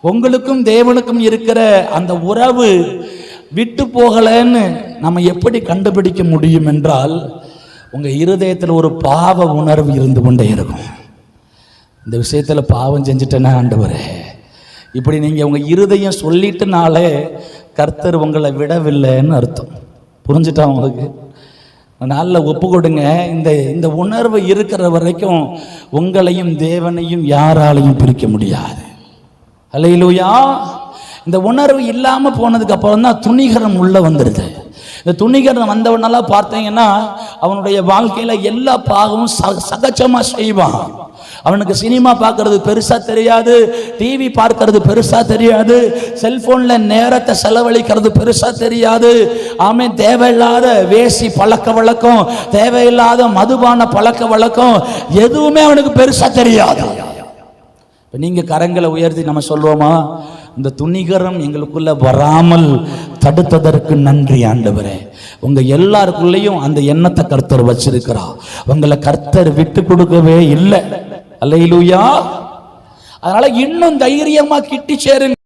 உங்களுக்கும் தேவனுக்கும் இருக்கிற அந்த உறவு விட்டு போகலைன்னு நம்ம எப்படி கண்டுபிடிக்க முடியும் என்றால் உங்கள் இருதயத்தில் ஒரு பாவ உணர்வு இருந்து கொண்டே இருக்கும். இந்த விஷயத்தில் பாவம் செஞ்சுட்டேன்னா ஆண்டவரே இப்படி நீங்கள் உங்கள் இருதயம் சொல்லிட்டுனாலே கர்த்தர் உங்களை விடவில்லைன்னு அர்த்தம். புரிஞ்சுட்டா உங்களுக்கு? நல்ல ஒப்பு கொடுங்க. இந்த இந்த உணர்வு இருக்கிற வரைக்கும் உங்களையும் தேவனையும் யாராலையும் பிரிக்க முடியாது. அலையிலூயா இந்த உணர்வு இல்லாமல் போனதுக்கு அப்புறம் தான் துணிகரம் உள்ளே வந்துடுது இந்த துணிகரம் வந்தவனெல்லாம் பார்த்தீங்கன்னா அவனுடைய வாழ்க்கையில் எல்லா பாகமும் ச சகஜமாக செய்வான். அவனுக்கு சினிமா பார்க்கறது பெருசாக தெரியாது டிவி பார்க்கறது பெருசாக தெரியாது செல்ஃபோனில் நேரத்தை செலவழிக்கிறது பெருசாக தெரியாது. ஆமே தேவையில்லாத வேசி பழக்க வழக்கம் தேவையில்லாத மதுபான பழக்க வழக்கம் எதுவுமே அவனுக்கு பெருசாக தெரியாது. இப்போ நீங்கள் கரங்களை உயர்த்தி நம்ம சொல்லுவோமா? இந்த துணிகரம் எங்களுக்குள்ள வராமல் தடுத்ததற்கு நன்றி ஆண்டவரே. உங்க எல்லாருக்குள்ளேயும் அந்த எண்ணத்தை கர்த்தர் வச்சிருக்கிறா உங்களை கர்த்தர் விட்டு கொடுக்கவே இல்லை. அல்லையிலூயா அதனால இன்னும் தைரியமா கிட்டி சேருங்க.